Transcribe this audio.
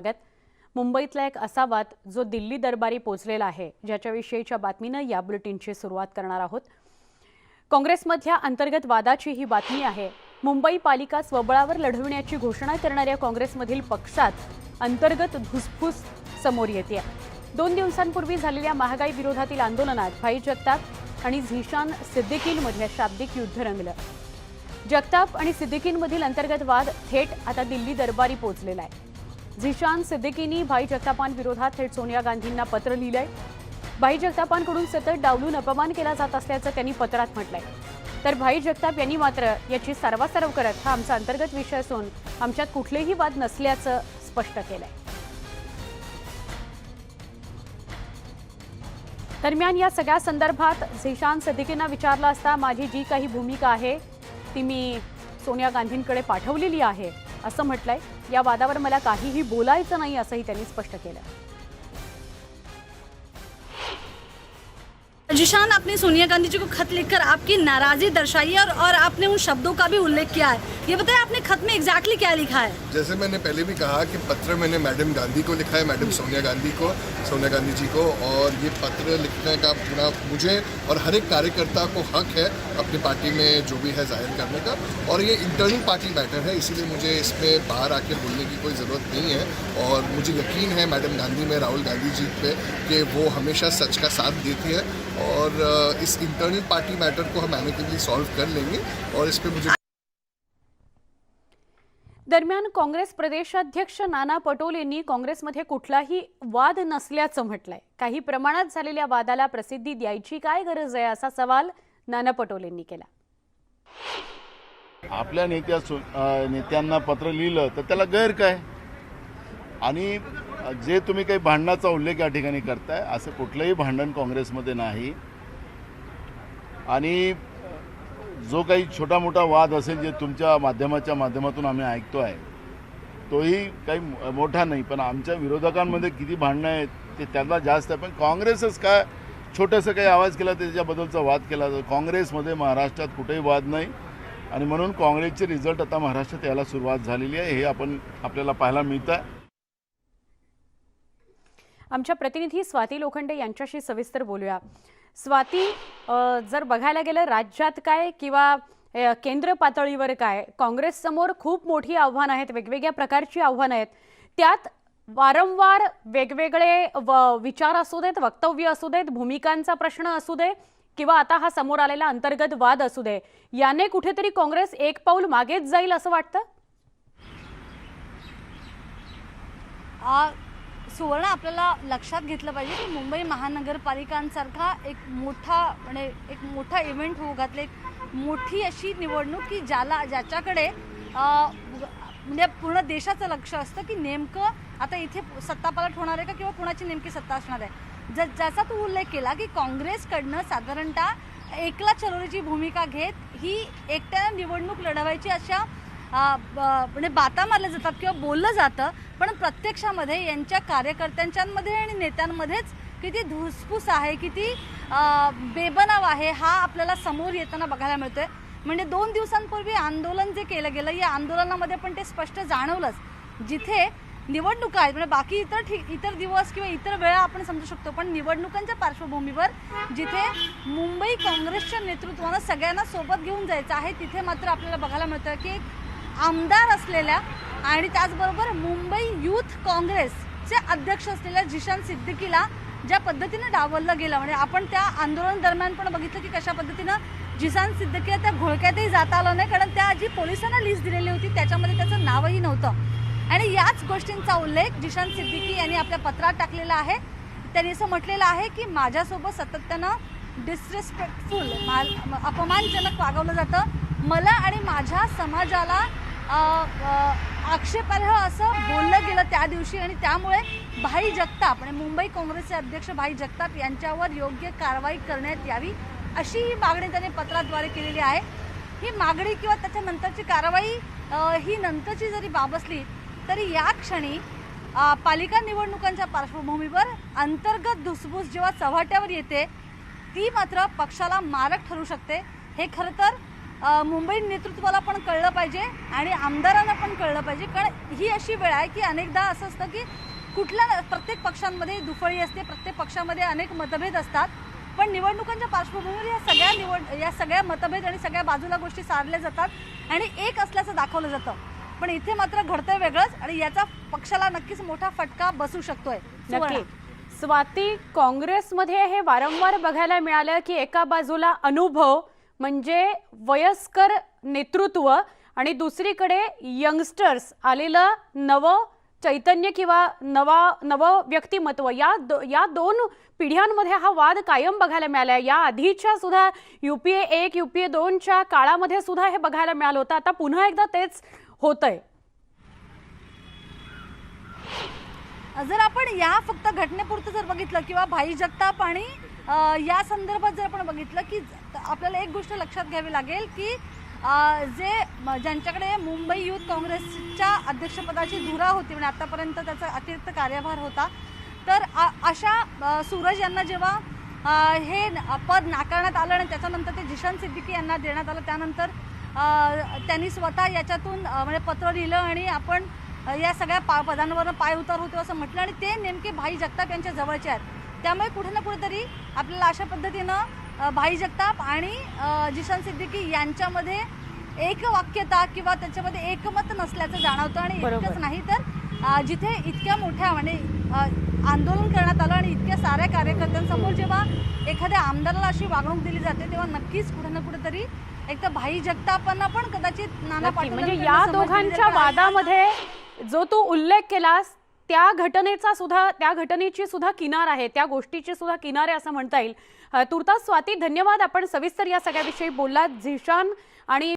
स्वागत. मुंबईतला एक असा वाद जो दिल्ली दरबारी पोचलेला आहे ज्याच्याविषयीच्या बातमीनं या बुलेटिनची सुरुवात करणार आहोत. काँग्रेसमधल्या अंतर्गत वादाची ही बातमी आहे मुंबई पालिका स्वबळावर लढविण्याची घोषणा करणाऱ्या काँग्रेसमधील पक्षात अंतर्गत धुसफूस समोर येते दोन दिवसांपूर्वी झालेल्या महागाई विरोधातील आंदोलनात भाई जगताप आणि झिशान सिद्दीकींमध्ये शाब्दिक युद्ध रंगलं. जगताप आणि सिद्दीकींमधील अंतर्गत वाद थेट आता दिल्ली दरबारी पोहोचलेला आहे. झिशान सिद्दीकींनी भाई जगतापांविरोधात थेट सोनिया गांधींना पत्र लिहिलंय. भाई जगतापांकडून सतत डावलून अपमान केला जात असल्याचं त्यांनी पत्रात म्हटलंय. तर भाई जगताप यांनी मात्र याची सर्वासर्व करत हा आमचा अंतर्गत विषय असून आमच्यात कुठलेही वाद नसल्याचं स्पष्ट केलंय. दरम्यान या सगळ्या संदर्भात झिशान सदिकेंना विचारलं असता माझी जी काही भूमिका आहे ती मी सोनिया गांधींकडे पाठवलेली आहे असं म्हटलंय. या वादावर मला काहीही बोलायचं नाही असंही त्यांनी स्पष्ट केलं. जिशान आपने सोनिया गांधी जी को खत लिखकर आपकी नाराजगी दर्शाई है और, और आपने उन शब्दों का भी उल्लेख किया है। ये बताइए आपने खत में एग्जैक्टली क्या लिखा है? जैसे मैंने पहले भी कहा कि पत्र मैंने मैडम गांधी को लिखा है मैडम सोनिया गांधी को। सोनिया गांधी जी को और ये पत्र लिखने का पूरा मुझे और हर एक कार्यकर्ता को हक है अपनी पार्टी में जो भी है ज़ाहिर करने का। और ये इंटरनल पार्टी मैटर है, इसीलिए मुझे इसमें बाहर आके बोलने की कोई ज़रूरत नहीं है। और मुझे यकीन है मैडम गांधी में, राहुल गांधी जी पे, कि वो हमेशा सच का साथ देती है। और इस इंटरनल पार्टी मैटर को हम एमिकेबली सॉल्व कर लेंगे और इस पर मुझे दरम्यान काँग्रेस प्रदेशाध्यक्ष नाना पटोलेंनी काँग्रेसमध्ये कुठलाही वाद नसल्याचं म्हटलंय. काही प्रमाणात झालेल्या वादाला प्रसिद्धी द्यायची काय गरज आहे असा सवाल नाना पटोलेंनी केला. आपल्या नेत्या सु- नेत्यांना पत्र लिहिलं तर त्याला गैर काय? आणि जे तुम्ही काही भांडणाचा उल्लेख या ठिकाणी करताय असं कुठलंही भांडण काँग्रेसमध्ये नाही. आणि जो काही छोटा मोठा वाद असेल जे तुमच्या माध्यमाच्या माध्यमातून आम्ही ऐकतो आहे तोही काही मोठा नाही. पण आमच्या विरोधकांमध्ये किती भांडणं आहेत ते त्यांना जास्त आहे. पण काँग्रेसच काय छोटंसं काही आवाज केला त्याच्याबद्दलचा वाद केला जातो काँग्रेसमध्ये महाराष्ट्रात कुठेही वाद नाही. आणि म्हणून काँग्रेसचे रिझल्ट आता महाराष्ट्रात यायला सुरुवात झालेली आहे हे आपण आपल्याला पाहायला मिळतं. आहे आमच्या प्रतिनिधी स्वाती लोखंडे यांच्याशी सविस्तर बोलूया. स्वाती जर बघायला गेलं राज्यात काय किंवा केंद्र पातळीवर काय काँग्रेससमोर खूप मोठी आव्हानं आहेत वेगवेगळ्या प्रकारची आव्हानं आहेत. त्यात वारंवार वेगवेगळे व- विचार असू देत वक्तव्य असू देत भूमिकांचा प्रश्न असू दे किंवा आता हा समोर आलेला अंतर्गत वाद असू दे याने कुठेतरी काँग्रेस एक पाऊल मागेच जाईल असं वाटतं? सुवर्ण आपल्याला लक्षात घेतलं पाहिजे की मुंबई महानगरपालिकांसारखा एक मोठा म्हणजे एक मोठा इव्हेंट होऊ घातले एक मोठी अशी निवडणूक की ज्याला ज्याच्याकडे म्हणजे पूर्ण देशाचं लक्ष असतं की नेमकं आता इथे सत्तापालट होणार आहे का किंवा कुणाची नेमकी सत्ता असणार आहे? ज ज्याचा तू उल्लेख केला की काँग्रेसकडनं साधारणतः एकला चलोरीची भूमिका घेत ही एकट्या निवडणूक लढवायची अशा म्हणजे बाता मारल्या जातात किंवा बोललं जातं पण प्रत्यक्षामध्ये यांच्या कार्यकर्त्यांच्यामध्ये आणि नेत्यांमध्येच किती धुसफूस आहे किती बेबनाव आहे हा आपल्याला समोर येताना बघायला मिळतोय. म्हणजे दोन दिवसांपूर्वी आंदोलन जे केलं गेलं या आंदोलनामध्ये पण ते स्पष्ट जाणवलंच. जिथे निवडणुका आहेत म्हणजे बाकी इतर ठीक इतर दिवस किंवा इतर वेळा आपण समजू शकतो पण निवडणुकांच्या पार्श्वभूमीवर जिथे मुंबई काँग्रेसच्या नेतृत्वानं सगळ्यांना सोबत घेऊन जायचं आहे तिथे मात्र आपल्याला बघायला मिळतं की एक आमदार असलेल्या आणि त्याचबरोबर मुंबई युथ काँग्रेसचे अध्यक्ष असलेल्या जिशान सिद्दीकीला ज्या पद्धतीनं डावललं गेलं म्हणजे आपण त्या आंदोलन दरम्यान पण बघितलं की कशा पद्धतीनं जिशान सिद्दीकीला त्या घोळक्यातही जाता आलं नाही कारण त्या जी पोलिसांना लिस्ट दिलेली होती त्याच्यामध्ये त्याचं नावही नव्हतं. आणि याच गोष्टींचा उल्लेख जिशान सिद्दीकी यांनी आपल्या पत्रात टाकलेला आहे. त्यांनी असं म्हटलेलं आहे की माझ्यासोबत सातत्यानं डिसरेस्पेक्टफुल अपमानजनक वागवलं जातं. मला आणि माझ्या समाजाला आक्षेपार्ह असं बोललं गेलं त्या दिवशी आणि त्यामुळे भाई जगताप आणि मुंबई काँग्रेसचे अध्यक्ष भाई जगताप यांच्यावर योग्य कारवाई करण्यात यावी अशी ही मागणी त्यांनी पत्राद्वारे केलेली आहे. ही मागणी किंवा त्याच्यानंतरची कारवाई ही नंतरची जरी बाब असली तरी या क्षणी पालिका निवडणुकांच्या पार्श्वभूमीवर अंतर्गत धुसभूस जेव्हा चव्हाट्यावर येते ती मात्र पक्षाला मारक ठरू शकते. हे खरं तर मुंबई नेतृत्वाला पण कळलं पाहिजे आणि आमदारांना पण कळलं पाहिजे. कारण ही अशी वेळ आहे की अनेकदा असं असतं की कुठल्या प्रत्येक पक्षांमध्ये दुफळी असते प्रत्येक पक्षामध्ये अनेक मतभेद असतात. पण निवडणुकांच्या पार्श्वभूमीवर या सगळ्या निवड या सगळ्या मतभेद आणि सगळ्या बाजूला गोष्टी सारल्या जातात आणि एक असल्याचं दाखवलं जातं. पण इथे मात्र घडतंय वेगळंच आणि याचा पक्षाला नक्कीच मोठा फटका बसू शकतोय. नक्की. स्वाती काँग्रेसमध्ये हे वारंवार बघायला मिळालं की एका बाजूला अनुभव म्हणजे वयस्कर नेतृत्व आणि दुसरीकडे यंगस्टर्स आलेलं नवं चैतन्य किंवा नवा नवं व्यक्तिमत्व या दो, या दोन पिढ्यांमध्ये हा वाद कायम बघायला मिळाला या आधीच्या सुद्धा यू पी ए एक यू पी ए दोनच्या काळामध्ये सुद्धा हे बघायला मिळालं होतं. आता पुन्हा एकदा तेच होतंय. जर आपण या फक्त घटनेपुरतं जर बघितलं किंवा भाई जगताप आणि या संदर्भात जर आपण बघितलं की आपल्याला एक गोष्ट लक्षात घ्यावी लागेल की जे ज्यांच्याकडे मुंबई युथ काँग्रेसच्या अध्यक्षपदाची धुरा होती म्हणजे आतापर्यंत त्याचा अतिरिक्त कार्यभार होता तर अशा सूरज यांना जेव्हा हे पद नाकारण्यात आलं आणि त्याच्यानंतर ते जिशान सिद्दीकी यांना देण्यात आलं त्यानंतर त्यांनी स्वतः याच्यातून म्हणजे पत्र लिहिलं आणि आपण या सगळ्या पा पदांवर पाय उतार होतो असं म्हटलं आणि ते नेमके भाई जगताप यांच्या जवळचे आहेत. त्यामुळे कुठे ना कुठेतरी आपल्याला अशा पद्धतीनं भाई जगताप आणि जिशान सिद्दीकी यांच्यामध्ये एक वाक्यता किंवा त्याच्यामध्ये एकमत नसल्याचं जाणवतं आणि. इतकंच नाही तर जिथे इतक्या मोठ्या म्हणजे आंदोलन करण्यात आलं आणि इतक्या साऱ्या कार्यकर्त्यांसमोर जेव्हा एखाद्या आमदाराला अशी वागणूक दिली जाते तेव्हा नक्कीच कुठे ना कुठेतरी एक तर भाई जगतापांना पण कदाचित नाना पाटोले म्हणजे या दोघांच्या. वादामध्ये जो तू उल्लेख केलास त्या घटनेचा सुद्धा त्या घटनेची सुद्धा किनार आहे त्या गोष्टीची सुद्धा किनार आहे असं म्हणता येईल. तुर्तास स्वाती धन्यवाद. आपण सविस्तर या सगळ्याविषयी बोललात. झिशान आणि